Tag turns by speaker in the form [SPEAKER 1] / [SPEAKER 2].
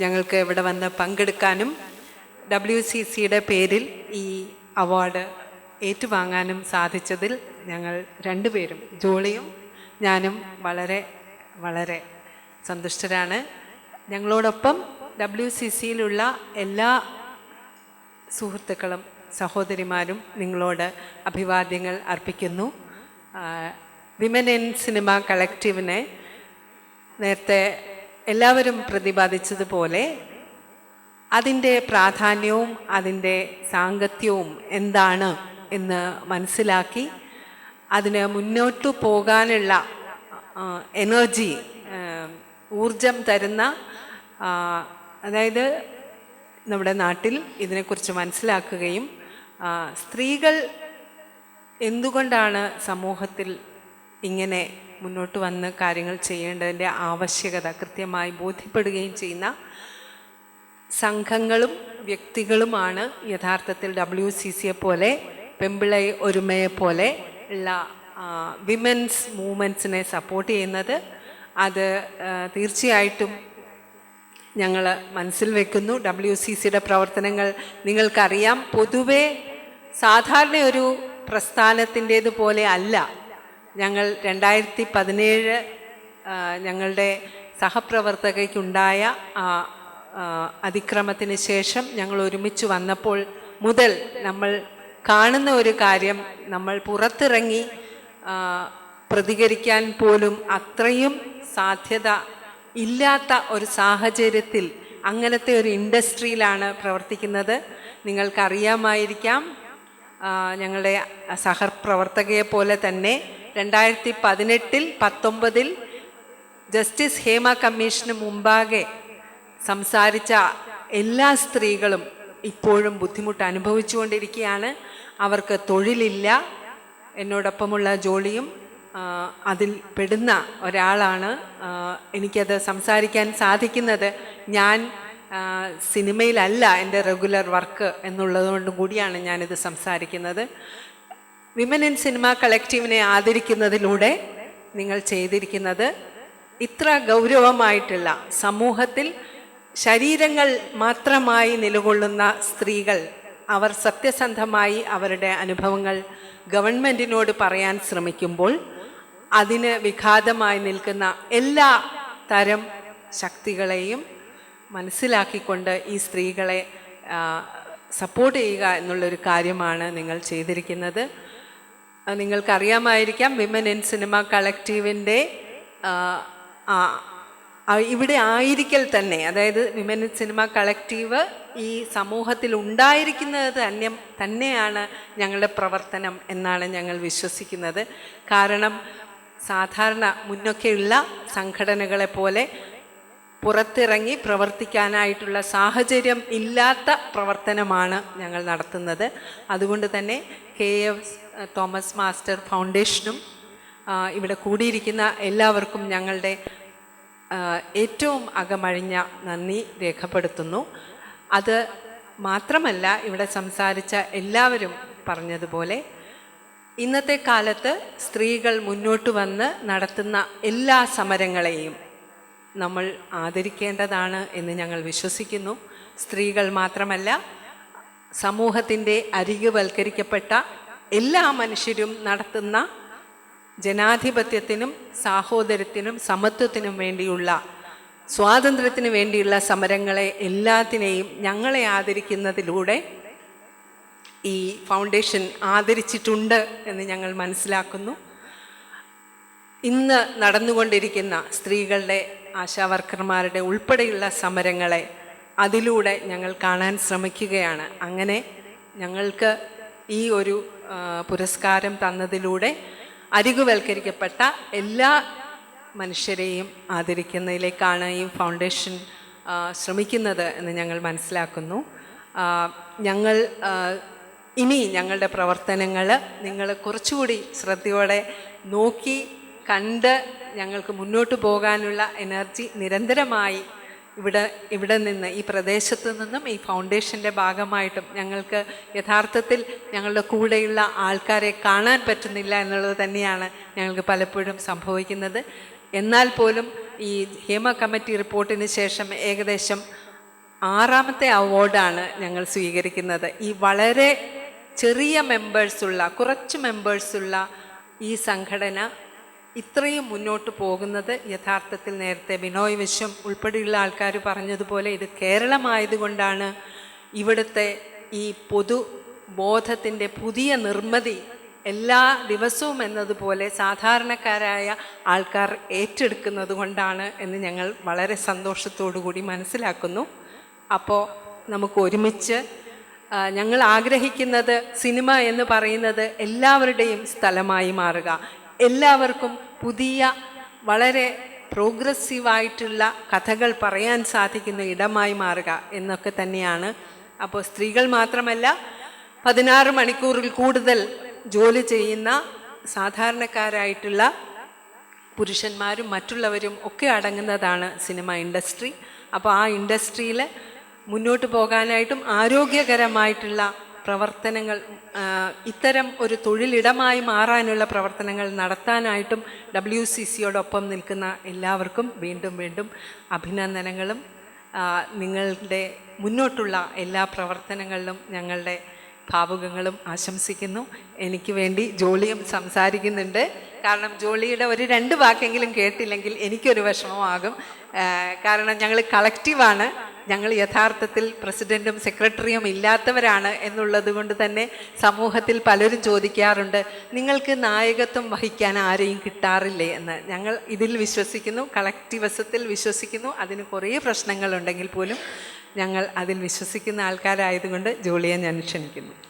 [SPEAKER 1] ഞങ്ങൾക്ക് ഇവിടെ വന്ന് പങ്കെടുക്കാനും ഡബ്ല്യു സി സിയുടെ പേരിൽ ഈ അവാർഡ് ഏറ്റുവാങ്ങാനും സാധിച്ചതിൽ ഞങ്ങൾ രണ്ടുപേരും ജോളിയും ഞാനും വളരെ വളരെ സന്തുഷ്ടരാണ്. ഞങ്ങളോടൊപ്പം ഡബ്ല്യു സി സിയിലുള്ള എല്ലാ സുഹൃത്തുക്കളും സഹോദരിമാരും നിങ്ങളോട് അഭിവാദ്യങ്ങൾ അർപ്പിക്കുന്നു. വിമൻ ഇൻ സിനിമ കളക്റ്റീവിനെ നേരത്തെ എല്ലാവരും പ്രതിപാദിച്ചതുപോലെ അതിന്റെ പ്രാധാന്യവും അതിന്റെ സാങ്കത്യവും എന്താണ് എന്ന് മനസ്സിലാക്കി അതിന് മുന്നോട്ടു പോകാനുള്ള എനർജി ഊർജം തരുന്ന അതായത് നമ്മുടെ നാട്ടിൽ ഇതിനെക്കുറിച്ച് മനസ്സിലാക്കുകയും സ്ത്രീകൾ എന്തുകൊണ്ടാണ് സമൂഹത്തിൽ ഇങ്ങനെ മുന്നോട്ട് വന്ന് കാര്യങ്ങൾ ചെയ്യേണ്ടതിന്റെ ആവശ്യകത കൃത്യമായി ബോധ്യപ്പെടുകയും ചെയ്യുന്ന സംഘങ്ങളും വ്യക്തികളുമാണ് യഥാർത്ഥത്തിൽ ഡബ്ല്യു സി സിയെ പോലെ പെമ്പിളൈ ഒരുമയെ പോലെ ഉള്ള വിമൻസ് മൂവ്മെന്റ്സിനെ സപ്പോർട്ട് ചെയ്യുന്നത്. അത് തീർച്ചയായിട്ടും ഞങ്ങൾ മനസ്സിൽ വെക്കുന്നു. ഡബ്ല്യു സി സിയുടെ പ്രവർത്തനങ്ങൾ നിങ്ങൾക്കറിയാം. പൊതുവേ സാധാരണ ഒരു പ്രസ്ഥാനത്തിന്റേതുപോലെ അല്ല. ഞങ്ങൾ രണ്ടായിരത്തി പതിനേഴ് ഞങ്ങളുടെ സഹപ്രവർത്തകയ്ക്കുണ്ടായ അതിക്രമത്തിന് ശേഷം ഞങ്ങൾ ഒരുമിച്ച് വന്നപ്പോൾ മുതൽ നമ്മൾ കാണുന്ന ഒരു കാര്യം നമ്മൾ പുറത്തിറങ്ങി പ്രതികരിക്കാൻ പോലും അത്രയും സാധ്യത ഇല്ലാത്ത ഒരു സാഹചര്യത്തിൽ അങ്ങനത്തെ ഒരു ഇൻഡസ്ട്രിയിലാണ് പ്രവർത്തിക്കുന്നത്. നിങ്ങൾക്കറിയാമായിരിക്കാം ഞങ്ങളുടെ സഹപ്രവർത്തകയെ പോലെ തന്നെ രണ്ടായിരത്തി പതിനെട്ടിൽ പത്തൊമ്പതിൽ ജസ്റ്റിസ് ഹേമ കമ്മീഷന് മുമ്പാകെ സംസാരിച്ച എല്ലാ സ്ത്രീകളും ഇപ്പോഴും ബുദ്ധിമുട്ട് അനുഭവിച്ചുകൊണ്ടിരിക്കുകയാണ്. അവർക്ക് തൊഴിലില്ല. എന്നോടൊപ്പമുള്ള ജോലിയും അതിൽ പെടുന്ന ഒരാളാണ്. എനിക്കത് സംസാരിക്കാൻ സാധിക്കുന്നത് ഞാൻ സിനിമയിലല്ല എന്റെ റെഗുലർ വർക്ക് എന്നുള്ളതുകൊണ്ടും കൂടിയാണ് ഞാനിത് സംസാരിക്കുന്നത്. വിമൻ ഇൻ സിനിമ കളക്റ്റീവിനെ ആദരിക്കുന്നതിലൂടെ നിങ്ങൾ ചെയ്തിരിക്കുന്നത് ഇത്ര ഗൗരവമായിട്ടുള്ള സമൂഹത്തിൽ ശരീരങ്ങൾ മാത്രമായി നിലകൊള്ളുന്ന സ്ത്രീകൾ അവർ സത്യസന്ധമായി അവരുടെ അനുഭവങ്ങൾ ഗവൺമെന്റിനോട് പറയാൻ ശ്രമിക്കുമ്പോൾ അതിന് വിഘാതമായി നിൽക്കുന്ന എല്ലാ തരം ശക്തികളെയും മനസ്സിലാക്കിക്കൊണ്ട് ഈ സ്ത്രീകളെ സപ്പോർട്ട് ചെയ്യുക എന്നുള്ളൊരു കാര്യമാണ് നിങ്ങൾ ചെയ്തിരിക്കുന്നത്. നിങ്ങൾക്കറിയാമായിരിക്കാം വിമൻ ഇൻ സിനിമ കളക്റ്റീവിന്റെ ഇവിടെ ആയിരിക്കൽ തന്നെ. അതായത് വിമൻ ഇൻ സിനിമ കളക്റ്റീവ് ഈ സമൂഹത്തിൽ ഉണ്ടായിരിക്കുന്നത് തന്നെ തന്നെയാണ് ഞങ്ങളുടെ പ്രവർത്തനം എന്നാണ് ഞങ്ങൾ വിശ്വസിക്കുന്നത്. കാരണം സാധാരണ മുന്നൊക്കെയുള്ള സംഘടനകളെ പോലെ പുറത്തിറങ്ങി പ്രവർത്തിക്കാനായിട്ടുള്ള സാഹചര്യം ഇല്ലാത്ത പ്രവർത്തനമാണ് ഞങ്ങൾ നടത്തുന്നത്. അതുകൊണ്ട് തന്നെ കെ എഫ് തോമസ് മാസ്റ്റർ ഫൗണ്ടേഷനും ഇവിടെ കൂടിയിരിക്കുന്ന എല്ലാവർക്കും ഞങ്ങളുടെ ഏറ്റവും അകമഴിഞ്ഞ നന്ദി രേഖപ്പെടുത്തുന്നു. അത് മാത്രമല്ല ഇവിടെ സംസാരിച്ച എല്ലാവരും പറഞ്ഞതുപോലെ ഇന്നത്തെ കാലത്ത് സ്ത്രീകൾ മുന്നോട്ട് വന്ന് നടത്തുന്ന എല്ലാ സമരങ്ങളെയും നമ്മൾ ആദരിക്കേണ്ടതാണ് എന്ന് ഞങ്ങൾ വിശ്വസിക്കുന്നു. സ്ത്രീകൾ മാത്രമല്ല സമൂഹത്തിന്റെ അരികുവൽക്കരിക്കപ്പെട്ട എല്ലാ മനുഷ്യരും നടത്തുന്ന ജനാധിപത്യത്തിനും സാഹോദര്യത്തിനും സമത്വത്തിനും വേണ്ടിയുള്ള സ്വാതന്ത്ര്യത്തിന് വേണ്ടിയുള്ള സമരങ്ങളെ എല്ലാത്തിനെയും ഞങ്ങളെ ആദരിക്കുന്നതിലൂടെ ഈ ഫൗണ്ടേഷൻ ആദരിച്ചിട്ടുണ്ട് എന്ന് ഞങ്ങൾ മനസ്സിലാക്കുന്നു. ഇന്ന് നടന്നുകൊണ്ടിരിക്കുന്ന സ്ത്രീകളുടെ ആശാവർക്കർമാരുടെ ഉൾപ്പെടെയുള്ള സമരങ്ങളെ അതിലൂടെ ഞങ്ങൾ കാണാൻ ശ്രമിക്കുകയാണ്. അങ്ങനെ ഞങ്ങൾക്ക് ഈ ഒരു പുരസ്കാരം തന്നതിലൂടെ അരികുവൽക്കരിക്കപ്പെട്ട എല്ലാ മനുഷ്യരെയും ആദരിക്കുന്നതിലേക്കാണ് ഈ ഫൗണ്ടേഷൻ ശ്രമിക്കുന്നത് എന്ന് ഞങ്ങൾ മനസ്സിലാക്കുന്നു. ഞങ്ങൾ ഇനി ഞങ്ങളുടെ പ്രവർത്തനങ്ങൾ നിങ്ങൾ കുറച്ചുകൂടി ശ്രദ്ധയോടെ നോക്കി കണ്ട് ഞങ്ങൾക്ക് മുന്നോട്ട് പോകാനുള്ള എനർജി നിരന്തരമായി ഇവിടെ ഇവിടെ നിന്ന് ഈ പ്രദേശത്ത് നിന്നും ഈ ഫൗണ്ടേഷന്റെ ഭാഗമായിട്ടും ഞങ്ങൾക്ക് യഥാർത്ഥത്തിൽ ഞങ്ങളുടെ കൂടെയുള്ള ആൾക്കാരെ കാണാൻ പറ്റുന്നില്ല എന്നുള്ളത് തന്നെയാണ് ഞങ്ങൾക്ക് പലപ്പോഴും സംഭവിക്കുന്നത്. എന്നാൽ പോലും ഈ ഹേമ കമ്മിറ്റി റിപ്പോർട്ടിന് ശേഷം ഏകദേശം ആറാമത്തെ അവാർഡാണ് ഞങ്ങൾ സ്വീകരിക്കുന്നത്. ഈ വളരെ ചെറിയ മെമ്പേഴ്സുള്ള കുറച്ച് മെമ്പേഴ്സുള്ള ഈ സംഘടന ഇത്രയും മുന്നോട്ട് പോകുന്നത് യഥാർത്ഥത്തിൽ നേരത്തെ ബിനോയ് വിശ്വം ഉൾപ്പെടെയുള്ള ആൾക്കാർ പറഞ്ഞതുപോലെ ഇത് കേരളമായതുകൊണ്ടാണ് ഇവിടുത്തെ ഈ പൊതു ബോധത്തിന്റെ പുതിയ നിർമ്മിതി എല്ലാ ദിവസവും എന്നതുപോലെ സാധാരണക്കാരായ ആൾക്കാർ ഏറ്റെടുക്കുന്നത് കൊണ്ടാണ് എന്ന് ഞങ്ങൾ വളരെ കൂടി മനസ്സിലാക്കുന്നു. അപ്പോൾ നമുക്ക് ഒരുമിച്ച് ഞങ്ങൾ ആഗ്രഹിക്കുന്നത് സിനിമ എന്ന് പറയുന്നത് എല്ലാവരുടെയും സ്ഥലമായി മാറുക. എല്ലാവർക്കും പുതിയ വളരെ പ്രോഗ്രസീവായിട്ടുള്ള കഥകൾ പറയാൻ സാധിക്കുന്ന ഇടമായി മാറുക എന്നൊക്കെ തന്നെയാണ്. അപ്പോൾ സ്ത്രീകൾ മാത്രമല്ല പതിനാറ് മണിക്കൂറിൽ കൂടുതൽ ജോലി ചെയ്യുന്ന സാധാരണക്കാരായിട്ടുള്ള പുരുഷന്മാരും മറ്റുള്ളവരും ഒക്കെ അടങ്ങുന്നതാണ് സിനിമ ഇൻഡസ്ട്രി. അപ്പോൾ ആ ഇൻഡസ്ട്രിയിൽ മുന്നോട്ട് പോകാനായിട്ടും ആരോഗ്യകരമായിട്ടുള്ള പ്രവർത്തനങ്ങൾ ഇത്തരം ഒരു തൊഴിലിടമായി മാറാനുള്ള പ്രവർത്തനങ്ങൾ നടത്താനായിട്ടും ഡബ്ല്യു സി സിയോടൊപ്പം നിൽക്കുന്ന എല്ലാവർക്കും വീണ്ടും വീണ്ടും അഭിനന്ദനങ്ങളും. നിങ്ങളുടെ മുന്നോട്ടുള്ള എല്ലാ പ്രവർത്തനങ്ങളിലും ഞങ്ങളുടെ ഭാവുകങ്ങളും ആശംസിക്കുന്നു. എനിക്ക് വേണ്ടി ജോളിയും സംസാരിക്കുന്നുണ്ട്. കാരണം ജോളിയുടെ ഒരു രണ്ട് വാക്കെങ്കിലും കേട്ടില്ലെങ്കിൽ എനിക്കൊരു വിഷമമാകും. കാരണം ഞങ്ങൾ കളക്റ്റീവാണ്. ഞങ്ങൾ യഥാർത്ഥത്തിൽ പ്രസിഡന്റും സെക്രട്ടറിയും ഇല്ലാത്തവരാണ് എന്നുള്ളത് കൊണ്ട് തന്നെ സമൂഹത്തിൽ പലരും ചോദിക്കാറുണ്ട് നിങ്ങൾക്ക് നായകത്വം വഹിക്കാൻ ആരെയും കിട്ടാറില്ലേ? എന്ന്. ഞങ്ങൾ ഇതിൽ വിശ്വസിക്കുന്നു കളക്റ്റിവസത്തിൽ വിശ്വസിക്കുന്നു. അതിന് കുറേ പ്രശ്നങ്ങളുണ്ടെങ്കിൽ പോലും ഞങ്ങൾ അതിൽ വിശ്വസിക്കുന്ന ആൾക്കാരായതുകൊണ്ട് ജോളിയെ ഞാൻ ക്ഷണിക്കുന്നു.